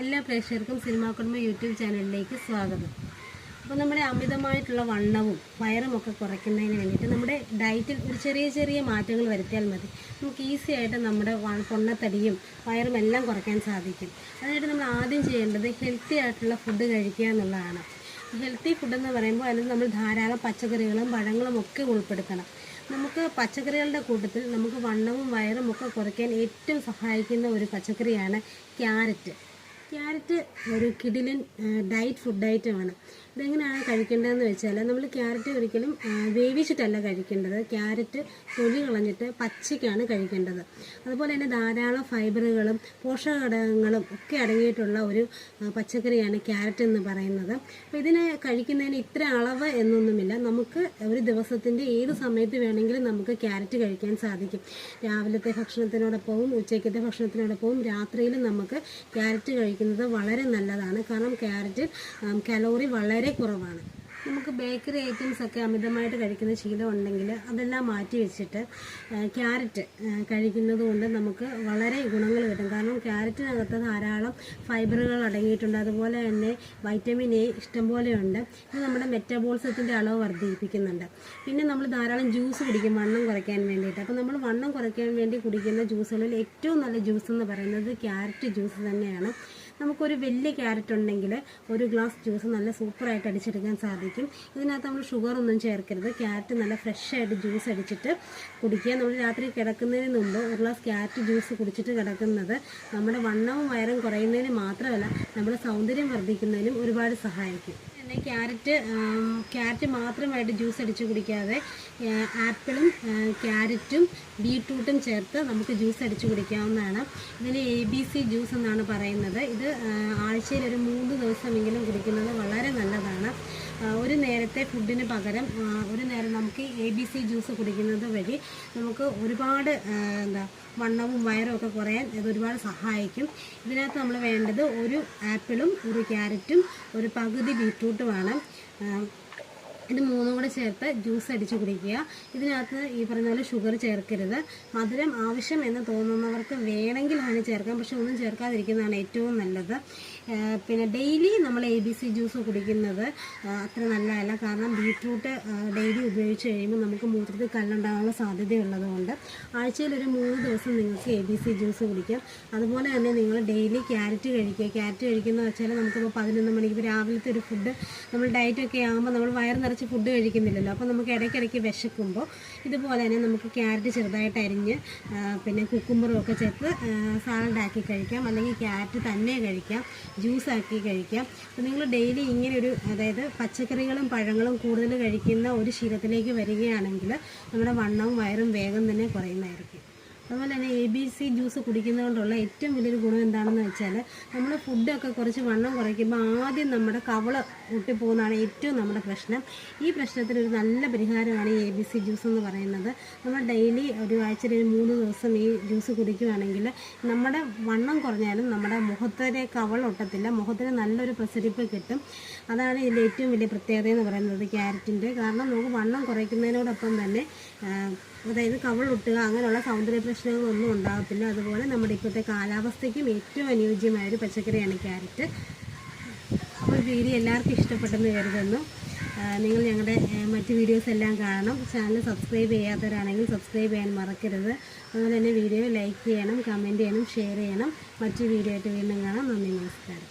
എല്ലാ പ്രേക്ഷകർക്കും സിനിമാ കുടുംബ യൂട്യൂബ് ചാനലിലേക്ക് സ്വാഗതം. അപ്പോൾ നമ്മുടെ അമിതമായിട്ടുള്ള വണ്ണവും വയറും ഒക്കെ കുറയ്ക്കുന്നതിന് വേണ്ടിയിട്ട് നമ്മുടെ ഡയറ്റിൽ ഒരു ചെറിയ ചെറിയ മാറ്റങ്ങൾ വരുത്തിയാൽ മതി. നമുക്ക് ഈസി ആയിട്ട് നമ്മുടെ പൊണ്ണത്തടിയും വയറും എല്ലാം കുറയ്ക്കാൻ സാധിക്കും. അതിനായിട്ട് നമ്മൾ ആദ്യം ചെയ്യേണ്ടത് ഹെൽത്തി ആയിട്ടുള്ള ഫുഡ് കഴിക്കുക എന്നുള്ളതാണ്. ഹെൽത്തി ഫുഡ് എന്ന് പറയുമ്പോൾ അതിൽ നമ്മൾ ധാരാളം പച്ചക്കറികളും പഴങ്ങളും ഒക്കെ ഉൾപ്പെടുത്തണം. നമുക്ക് പച്ചക്കറികളുടെ കൂട്ടത്തിൽ നമുക്ക് വണ്ണവും വയറും ഒക്കെ കുറയ്ക്കാൻ ഏറ്റവും സഹായിക്കുന്ന ഒരു പച്ചക്കറിയാണ് ക്യാരറ്റ്. ക്യാരറ്റ് ഒരു കിടിലൻ ഡയറ്റ് ഫുഡ് ഐറ്റമാണ്. ഇതെങ്ങനെയാണ് കഴിക്കേണ്ടതെന്ന് വെച്ചാൽ നമ്മൾ ക്യാരറ്റ് ഒരിക്കലും വേവിച്ചിട്ടല്ല കഴിക്കേണ്ടത്. ക്യാരറ്റ് തൊലി കളഞ്ഞിട്ട് പച്ചയ്ക്കാണ് കഴിക്കേണ്ടത്. അതുപോലെ തന്നെ ധാരാളം ഫൈബറുകളും പോഷകഘടകങ്ങളും ഒക്കെ അടങ്ങിയിട്ടുള്ള ഒരു പച്ചക്കറിയാണ് ക്യാരറ്റ് എന്ന് പറയുന്നത്. അപ്പോൾ ഇതിനെ കഴിക്കുന്നതിന് ഇത്ര അളവ് എന്നൊന്നുമില്ല. നമുക്ക് ഒരു ദിവസത്തിന്റെ ഏത് സമയത്ത് വേണമെങ്കിലും നമുക്ക് ക്യാരറ്റ് കഴിക്കാൻ സാധിക്കും. രാവിലത്തെ ഭക്ഷണത്തിനോടൊപ്പവും ഉച്ചയ്ക്കത്തെ ഭക്ഷണത്തിനോടൊപ്പവും രാത്രിയിലും നമുക്ക് ക്യാരറ്റ് കഴിക്കുന്നത് വളരെ നല്ലതാണ്. കാരണം ക്യാരറ്റ് കലോറി വളരെ കുറവാണ്. നമുക്ക് ബേക്കറി ഐറ്റംസ് ഒക്കെ അമിതമായിട്ട് കഴിക്കുന്ന ശീലം ഉണ്ടെങ്കിൽ അതെല്ലാം മാറ്റി വെച്ചിട്ട് ക്യാരറ്റ് കഴിക്കുന്നത് കൊണ്ട് നമുക്ക് വളരെ ഗുണങ്ങൾ കിട്ടും. കാരണം ക്യാരറ്റിനകത്ത് ധാരാളം ഫൈബറുകൾ അടങ്ങിയിട്ടുണ്ട്. അതുപോലെ തന്നെ വൈറ്റമിൻ എ ഇഷ്ടംപോലെ ഉണ്ട്. ഇത് നമ്മുടെ മെറ്റബോൾസത്തിന്റെ അളവ് വർദ്ധിപ്പിക്കുന്നുണ്ട്. പിന്നെ നമ്മൾ ധാരാളം ജ്യൂസ് കുടിക്കും വണ്ണം കുറയ്ക്കാൻ വേണ്ടിയിട്ട്. അപ്പോൾ നമ്മൾ വണ്ണം കുറയ്ക്കാൻ വേണ്ടി കുടിക്കുന്ന ജ്യൂസുകളിൽ ഏറ്റവും നല്ല ജ്യൂസ് എന്ന് പറയുന്നത് ക്യാരറ്റ് ജ്യൂസ് തന്നെയാണ്. നമുക്കൊരു വലിയ ക്യാരറ്റ് ഉണ്ടെങ്കിൽ ഒരു ഗ്ലാസ് ജ്യൂസ് നല്ല സൂപ്പറായിട്ട് അടിച്ചെടുക്കാൻ സാധിക്കും. ഇതിനകത്ത് നമ്മൾ ഷുഗർ ഒന്നും ചേർക്കരുത്. ക്യാരറ്റ് നല്ല ഫ്രഷായിട്ട് ജ്യൂസ് അടിച്ചിട്ട് കുടിക്കുക. നമ്മൾ രാത്രി കിടക്കുന്നതിന് മുമ്പ് ഒരു ഗ്ലാസ് ക്യാരറ്റ് ജ്യൂസ് കുടിച്ചിട്ട് കിടക്കുന്നത് നമ്മുടെ വണ്ണവും വയറും കുറയുന്നതിന് മാത്രമല്ല നമ്മുടെ സൗന്ദര്യം വർദ്ധിക്കുന്നതിനും ഒരുപാട് സഹായിക്കും. പിന്നെ ക്യാരറ്റ് ക്യാരറ്റ് മാത്രമായിട്ട് ജ്യൂസ് അടിച്ച് കുടിക്കാതെ ആപ്പിളും ക്യാരറ്റും ബീട്രൂട്ടും ചേർത്ത് നമുക്ക് ജ്യൂസ് അടിച്ച് കുടിക്കാവുന്നതാണ്. ഇതിന് എ ബി സി ജ്യൂസ് എന്നാണ് പറയുന്നത്. ഇത് ആഴ്ചയിൽ ഒരു മൂന്ന് ദിവസമെങ്കിലും കുടിക്കുന്നത് വളരെ നല്ലതാണ്. ഒരു നേരത്തെ ഫുഡിന് പകരം ഒരു നേരം നമുക്ക് എ ബി സി ജ്യൂസ് കുടിക്കുന്നത് വഴി നമുക്ക് ഒരുപാട് എന്താ വണ്ണവും വയറും ഒക്കെ കുറയാൻ ഇത് ഒരുപാട് സഹായിക്കും. ഇതിനകത്ത് നമ്മൾ വേണ്ടത് ഒരു ആപ്പിളും ഒരു ക്യാരറ്റും ഒരു പകുതി ബീറ്റ്റൂട്ടും ആണ് ഇത് മൂന്നും കൂടെ ചേർത്ത് ജ്യൂസ് അടിച്ച് കുടിക്കുക. ഇതിനകത്ത് ഈ പറഞ്ഞ പോലെ ഷുഗർ ചേർക്കരുത്. മധുരം ആവശ്യം എന്ന് തോന്നുന്നവർക്ക് വേണമെങ്കിൽ അതിന് ചേർക്കാം. പക്ഷെ ഒന്നും ചേർക്കാതിരിക്കുന്നതാണ് ഏറ്റവും നല്ലത്. പിന്നെ ഡെയിലി നമ്മൾ എ ബി സി ജ്യൂസ് കുടിക്കുന്നത് അത്ര നല്ലതല്ല. കാരണം ബീട്രൂട്ട് ഡെയിലി ഉപയോഗിച്ച് കഴിയുമ്പോൾ നമുക്ക് മൂത്രത്തിൽ കല്ലുണ്ടാകാനുള്ള സാധ്യതയുള്ളതുകൊണ്ട് ആഴ്ചയിൽ ഒരു മൂന്ന് ദിവസം നിങ്ങൾക്ക് എ ബി സി ജ്യൂസ് കുടിക്കാം. അതുപോലെ തന്നെ നിങ്ങൾ ഡെയിലി ക്യാരറ്റ് കഴിക്കുക. ക്യാരറ്റ് കഴിക്കുന്ന വെച്ചാൽ നമുക്കിപ്പോൾ പതിനൊന്ന് മണിക്ക് രാവിലത്തെ ഒരു ഫുഡ് നമ്മൾ ഡയറ്റൊക്കെ ആകുമ്പോൾ നമ്മൾ വയർ നിറച്ച് ഫുഡ് കഴിക്കുന്നില്ലല്ലോ. അപ്പോൾ നമുക്ക് ഇടയ്ക്കിടയ്ക്ക് വിശക്കുമ്പോൾ ഇതുപോലെ തന്നെ നമുക്ക് ക്യാരറ്റ് ചെറുതായിട്ട് അരിഞ്ഞ് പിന്നെ കുക്കുമ്പറും ഒക്കെ ചേർത്ത് സാലഡ് ആക്കി കഴിക്കാം. അല്ലെങ്കിൽ ക്യാരറ്റ് തന്നെ കഴിക്കാം. ജ്യൂസ് ആക്കി കഴിക്കാം. അപ്പോൾ നിങ്ങൾ ഡെയിലി ഇങ്ങനെ ഒരു അതായത് പച്ചക്കറികളും പഴങ്ങളും കൂടുതൽ കഴിക്കുന്ന ഒരു ശീലത്തിലേക്ക് വരികയാണെങ്കിൽ നമ്മുടെ വണ്ണവും വയറും വേഗം തന്നെ കുറയുന്നതായിരിക്കും. അതുപോലെ തന്നെ എ ബി സി ജ്യൂസ് കുടിക്കുന്നതുകൊണ്ടുള്ള ഏറ്റവും വലിയൊരു ഗുണം എന്താണെന്ന് വെച്ചാൽ നമ്മൾ ഫുഡൊക്കെ കുറച്ച് വണ്ണം കുറയ്ക്കുമ്പോൾ ആദ്യം നമ്മുടെ കവൾ പൊട്ടിപ്പോകുന്നതാണ് ഏറ്റവും നമ്മുടെ പ്രശ്നം. ഈ പ്രശ്നത്തിന് ഒരു നല്ല പരിഹാരമാണ് എ ബി സി ജ്യൂസ് എന്ന് പറയുന്നത്. നമ്മൾ ഡെയിലി ഒരു ആഴ്ചയിൽ മൂന്ന് ദിവസം ഈ ജ്യൂസ് കുടിക്കുകയാണെങ്കിൽ നമ്മുടെ വണ്ണം കുറഞ്ഞാലും നമ്മുടെ മുഖത്തിന്റെ കവളൊട്ടത്തില്ല മുഖത്തിന് നല്ലൊരു പ്രസരിപ്പ് കിട്ടും. അതാണ് ഇതിന്റെ ഏറ്റവും വലിയ പ്രത്യേകത എന്ന് പറയുന്നത് ക്യാരറ്റിന്റെ. കാരണം നമുക്ക് വണ്ണം കുറയ്ക്കുന്നതിനോടൊപ്പം തന്നെ അതായത് കവളൊട്ടുക അങ്ങനെയുള്ള സൗന്ദര്യ പ്രശ്നങ്ങളൊന്നും ഉണ്ടാകത്തില്ല. അതുപോലെ നമ്മുടെ ഇപ്പോഴത്തെ കാലാവസ്ഥയ്ക്കും ഏറ്റവും അനുയോജ്യമായ ഒരു പച്ചക്കറിയാണ് ക്യാരറ്റ്. അപ്പോൾ വീഡിയോ എല്ലാവർക്കും ഇഷ്ടപ്പെട്ടെന്ന് കരുതുന്നു. നിങ്ങൾ ഞങ്ങളുടെ മറ്റ് വീഡിയോസ് എല്ലാം കാണണം. ചാനൽ സബ്സ്ക്രൈബ് ചെയ്യാത്തവരാണെങ്കിൽ സബ്സ്ക്രൈബ് ചെയ്യാൻ മറക്കരുത്. അതുപോലെ തന്നെ വീഡിയോ ലൈക്ക് ചെയ്യണം കമന്റ് ചെയ്യണം ഷെയർ ചെയ്യണം. മറ്റ് വീഡിയോ ആയിട്ട് വീണ്ടും കാണാം. നന്ദി നമസ്കാരം.